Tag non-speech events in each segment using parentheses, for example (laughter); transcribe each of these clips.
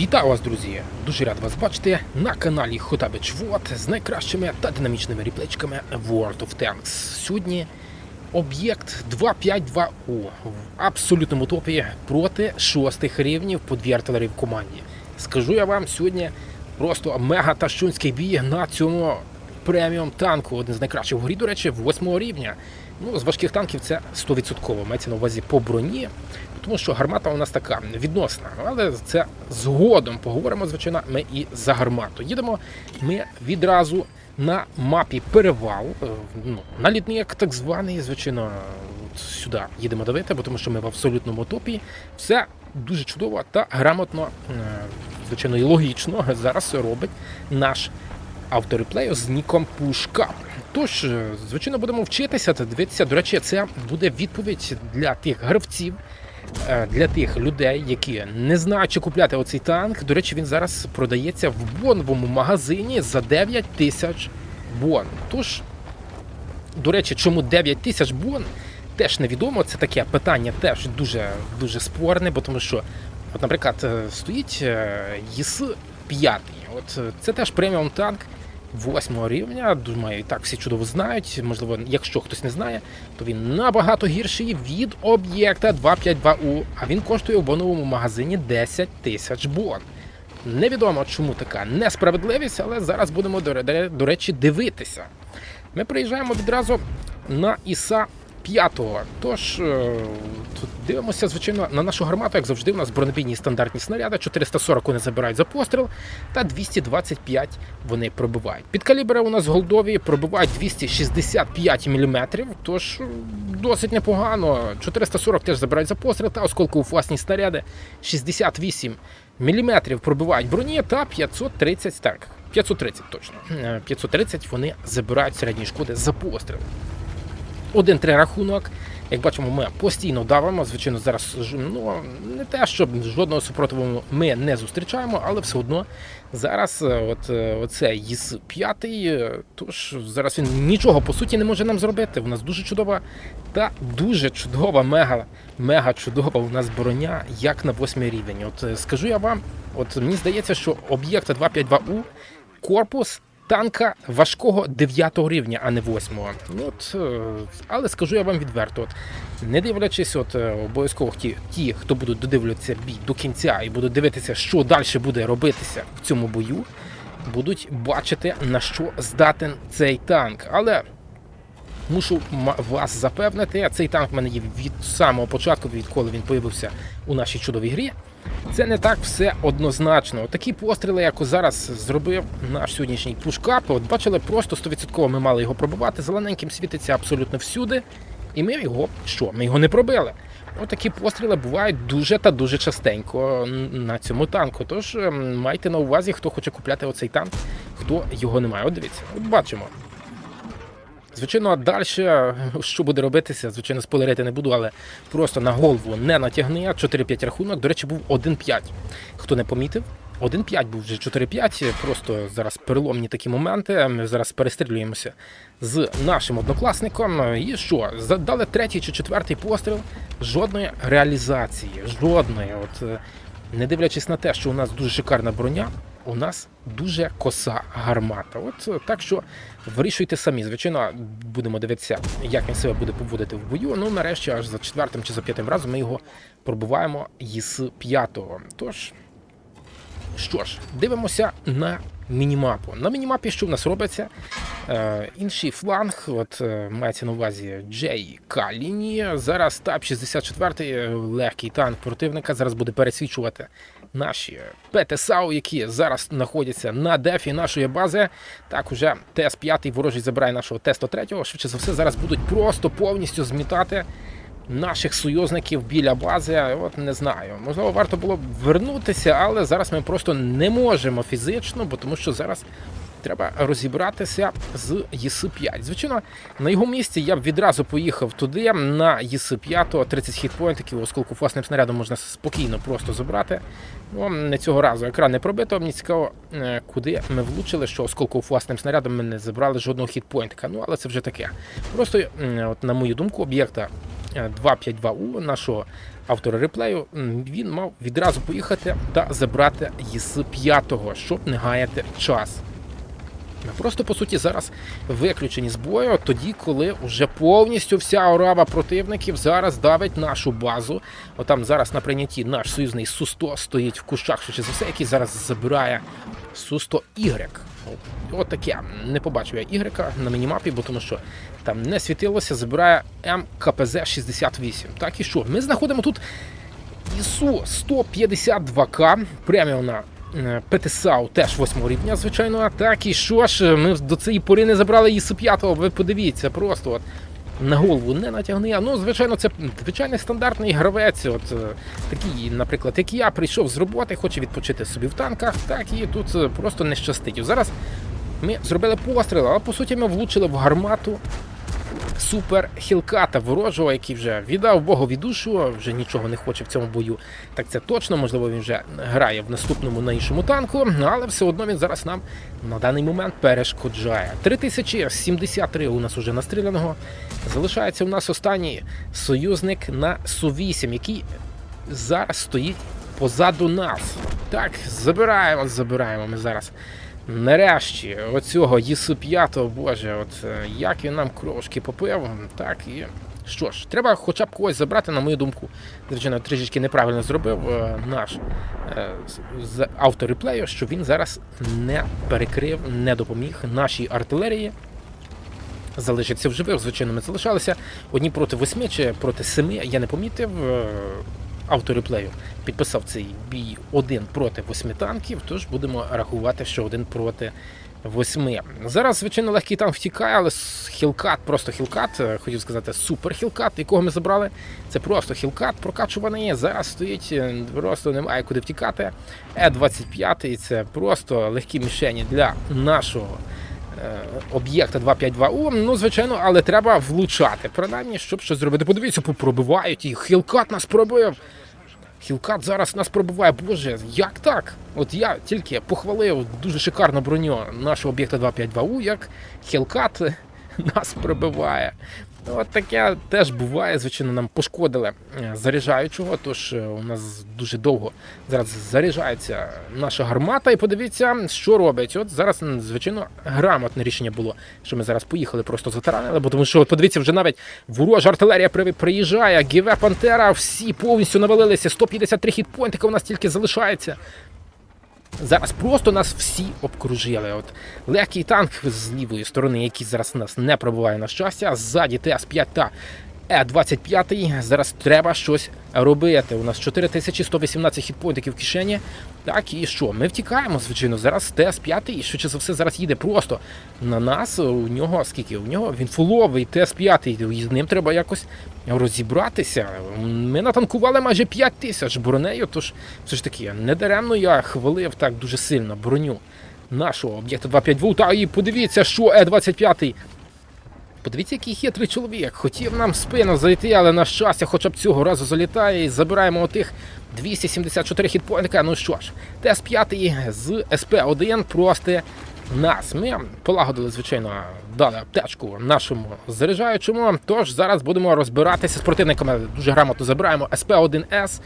Вітаю вас, друзі! Дуже рад вас бачити на каналі Хотабич Вот з найкращими та динамічними реплечками World of Tanks. Сьогодні об'єкт 252У в абсолютному топі проти шостих рівнів по дві артилерії в команді. Скажу я вам сьогодні просто мега тащунський бій на цьому преміум танку, один з найкращих в грі, до речі, восьмого рівня. Ну, з важких танків це 100%. Мається на увазі по броні, тому що гармата у нас така відносна. Але це згодом поговоримо, звичайно, ми і за гармату. Їдемо ми відразу на мапі перевал, е, ну, на літник так званий, звичайно, сюди їдемо давити, бо тому що ми в абсолютному топі. Все дуже чудово та грамотно, е, звичайно, і логічно зараз робить наш автореплею з ніком Pushcap. Тож, е, звичайно, будемо вчитися та дивитися. До речі, це буде відповідь для тих гравців, е, для тих людей, які не знають, чи купляти оцей танк. До речі, він зараз продається в боновому магазині за 9 тисяч бон. Тож, до речі, чому 9 тисяч бон? Теж невідомо. Це таке питання теж дуже дуже спорне, бо тому що, от, наприклад, е, стоїть ЄС 5. От це теж преміум танк восьмого рівня. Думаю, і так всі чудово знають. Можливо, якщо хтось не знає, то він набагато гірший від об'єкта 252У, а він коштує в боновому магазині 10 тисяч бон. Невідомо, чому така несправедливість, але зараз будемо до речі дивитися. Ми приїжджаємо відразу на Іса 5. Тож е, дивимося, звичайно, на нашу гармату, як завжди, у нас бронебійні стандартні снаряди, 440 вони забирають за постріл, та 225 вони пробивають. Під калібри у нас голдові пробивають 265 мм, тож е, досить непогано. 440 теж забирають за постріл, та осколково власні снаряди 68 мм пробивають броні та 530 так. 530 точно. Е, 530 вони забирають середні шкоди за постріл. 1-3 рахунок. Як бачимо, ми постійно давимо. Звичайно, зараз ну, не те, щоб жодного супротиву ми не зустрічаємо, але все одно зараз е, от, е, оце ЄС 5, тож зараз він нічого по суті не може нам зробити. У нас дуже чудова та дуже чудова, мега, мега чудова у нас броня, як на 8 рівень. От е, скажу я вам, от мені здається, що об'єкта 252У корпус танка важкого 9 рівня, а не 8. Ну, от, е, але скажу я вам відверто, от, не дивлячись, от е, обов'язково ті, ті, хто будуть додивлятися бій до кінця і будуть дивитися, що далі буде робитися в цьому бою, будуть бачити на що здатен цей танк. Але мушу вас запевнити, цей танк в мене є від самого початку, відколи він появився у нашій чудовій грі. Це не так все однозначно. Такі постріли, як зараз зробив наш сьогоднішній пушкап. От бачили, просто 100% ми мали його пробивати. Зелененьким світиться абсолютно всюди. І ми його що? Ми його не пробили. Отакі постріли бувають дуже та дуже частенько на цьому танку. Тож ем, майте на увазі, хто хоче купляти оцей танк, хто його не має. От дивіться, от бачимо. Звичайно, а далі, що буде робитися, звичайно, спойлерити не буду, але просто на голову не натягни. 4-5 рахунок. До речі, був 1-5. Хто не помітив? 1-5 був вже 4-5. Просто зараз переломні такі моменти. Ми зараз перестрілюємося з нашим однокласником. І що? Задали третій чи четвертий постріл. Жодної реалізації. Жодної. От е, не дивлячись на те, що у нас дуже шикарна броня, у нас дуже коса гармата. От е, так що вирішуйте самі. Звичайно, будемо дивитися, як він себе буде поводити в бою. Ну, нарешті, аж за четвертим чи за п'ятим разом ми його пробиваємо із п'ятого. Тож, що ж, дивимося на мінімапу. На мінімапі, що в нас робиться? Е, інший фланг, от е, мається на увазі Джей Каліні. Зараз ТАП 64 е, легкий танк противника. Зараз буде пересвічувати наші ПТСАУ, які зараз знаходяться на дефі нашої бази. Так, уже ТС-5 ворожий забирає нашого Т-103. Швидше за все, зараз будуть просто повністю змітати наших союзників біля бази. От не знаю. Можливо, варто було б вернутися, але зараз ми просто не можемо фізично, бо тому що зараз. Треба розібратися з ЄС-5. Звичайно, на його місці я б відразу поїхав туди, на ЄС-5, 30 хітпоінтиків, оскільки власним снарядом можна спокійно просто забрати. Ну, не цього разу екран не пробито. Мені цікаво, е, куди ми влучили, що оскільки власним снарядом ми не забрали жодного хітпоінтика. Ну, але це вже таке. Просто, от, на мою думку, об'єкта 252У нашого автора реплею, він мав відразу поїхати та забрати із п'ятого, щоб не гаяти час. Просто по суті зараз виключені з бою, тоді, коли вже повністю вся орава противників зараз давить нашу базу. Отам зараз на прийнятті наш союзний Су-100 стоїть в кущах, швидше за все, який зараз забирає Су-100 Y. От таке. Не побачив я Y на мінімапі, бо тому що там не світилося, забирає МКПЗ-68. Так і що? Ми знаходимо тут ІСУ 152К, преміумна е, ПТСАУ теж 8 рівня, звичайно. Так і що ж, ми до цієї пори не забрали ІСУ 5 ви подивіться, просто от на голову не натягни. А Ну, звичайно, це звичайний стандартний гравець. От е, такий, наприклад, як я прийшов з роботи, хоче відпочити собі в танках, так і тут е, просто не щастить. Зараз ми зробили постріл, але по суті ми влучили в гармату супер хілката ворожого, який вже віддав Богові душу, вже нічого не хоче в цьому бою. Так це точно, можливо, він вже грає в наступному на іншому танку, але все одно він зараз нам на даний момент перешкоджає. 3073 у нас уже настріляного. Залишається у нас останній союзник на Су-8, який зараз стоїть позаду нас. Так, забираємо, забираємо ми зараз. Нарешті, оцього ЄСУ 5 боже, от е, як він нам крошки попив, так і. Що ж, треба хоча б когось забрати, на мою думку. Звичайно, трішечки неправильно зробив е, наш е, з- з автор реплею, що він зараз не перекрив, не допоміг нашій артилерії. Залишиться в живих, звичайно, ми залишалися одні проти восьми чи проти семи. Я не помітив. Автор реплею підписав цей бій один проти восьми танків, тож будемо рахувати, що один проти восьми. Зараз, звичайно, легкий танк втікає, але хілкат, просто хілкат, е, хотів сказати, супер хілкат, якого ми забрали. Це просто хілкат прокачуваний. Зараз стоїть, е, просто немає куди втікати. Е-25 це просто легкі мішені для нашого. е, Об'єкта 252У, ну звичайно, але треба влучати. Принаймні, щоб щось зробити. Подивіться, пробивають і Хілкат нас пробив. Хілкат зараз нас пробиває. Боже, як так? От я тільки похвалив дуже шикарну броню нашого об'єкта 252У, як Хілкат (laughs) нас пробиває. От таке теж буває. Звичайно, нам пошкодили е, заряджаючого, тож е, у нас дуже довго зараз заряджається наша гармата. І подивіться, що робить. От зараз, звичайно, грамотне рішення було, що ми зараз поїхали, просто затаранили, бо тому що подивіться, вже навіть ворожа артилерія при- приїжджає, Гіве Пантера, всі повністю навалилися. 153 хітпойнтика у нас тільки залишається. Зараз просто нас всі обкружили. От легкий танк з лівої сторони, який зараз нас не пробуває на щастя. Ззаді ТС-5 та Е-25. Зараз треба щось робити. У нас 4118 хітпойнтиків в кишені. Так, і що? Ми втікаємо, звичайно. Зараз ТС-5 і швидше за все зараз їде просто на нас. У нього скільки? У нього він фуловий ТС-5. І з ним треба якось розібратися. Ми натанкували майже 5 тисяч бронею, тож все ж таки, недаремно я хвалив так дуже сильно броню нашого об'єкта 252. Та і подивіться, що Е-25. Подивіться, який хитрий чоловік. Хотів нам спину зайти, але на щастя, хоча б цього разу залітає і забираємо отих 274 хітпойнтика. Ну що ж, ТС-5 з СП-1 просто нас. Ми полагодили, звичайно, дали аптечку нашому заряджаючому. Тож зараз будемо розбиратися з противниками. Дуже грамотно забираємо СП-1С.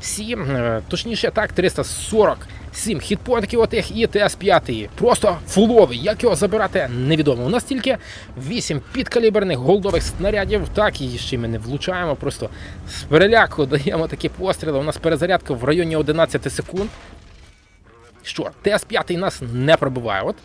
7, е, точніше так, 347 хітпойнтів отих і ТС-5. Просто фуловий. Як його забирати, невідомо. У нас тільки 8 підкаліберних голдових снарядів. Так, і ще ми не влучаємо. Просто з переляку (laughs) даємо такі постріли. У нас перезарядка в районі 11 секунд. Що, ТС-5 нас не пробиває. От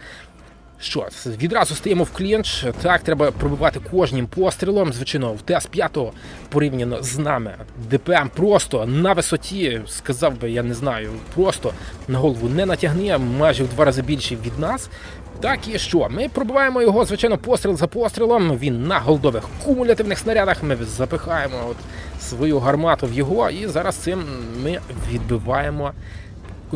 що, відразу стаємо в клінч. Так, треба пробивати кожним пострілом. Звичайно, в ТС-5 порівняно з нами. ДПМ просто на висоті, сказав би, я не знаю, просто на голову не натягне, майже в два рази більший від нас. Так і що? Ми пробиваємо його, звичайно, постріл за пострілом. Він на голдових кумулятивних снарядах. Ми запихаємо от свою гармату в його, і зараз цим ми відбиваємо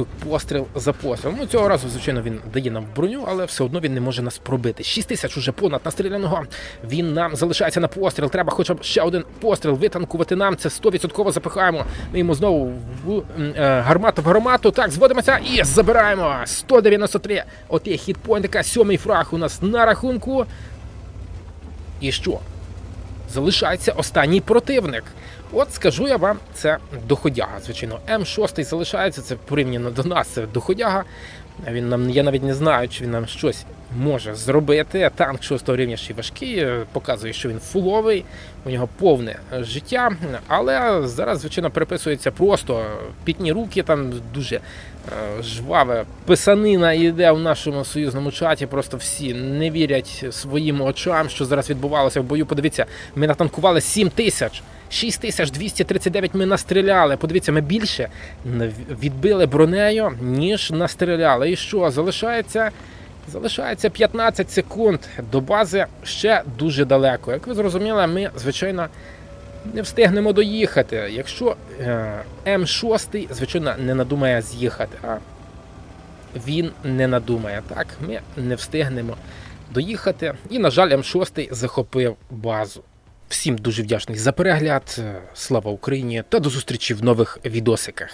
постріл за пострілом. Ну, цього разу, звичайно, він дає нам броню, але все одно він не може нас пробити. 6 тисяч уже понад настріляного. Він нам залишається на постріл. Треба хоча б ще один постріл витанкувати нам. Це 100% запихаємо. Ми йому знову в е, гармату в гармату. Так, зводимося і забираємо. 193. От є хітпойнтика. Сьомий фраг у нас на рахунку. І що? залишається останній противник. От скажу я вам, це доходяга. Звичайно, М6 залишається, це порівняно до нас, це доходяга. Він нам я навіть не знаю, чи він нам щось може зробити. Танк 6 рівня ще й важкий, е, показує, що він фуловий, у нього повне життя. Але зараз, звичайно, переписується просто пітні руки, там дуже е, жваве писанина йде в нашому союзному чаті. Просто всі не вірять своїм очам, що зараз відбувалося в бою. Подивіться, ми натанкували 7 тисяч. 6239 ми настріляли. Подивіться, ми більше відбили бронею, ніж настріляли. І що? Залишається. Залишається 15 секунд до бази ще дуже далеко. Як ви зрозуміли, ми, звичайно, не встигнемо доїхати. Якщо е, М6, звичайно, не надумає з'їхати, а він не надумає. Так, ми не встигнемо доїхати. І, на жаль, М6 захопив базу. Всім дуже вдячний за перегляд. Слава Україні та до зустрічі в нових відосиках.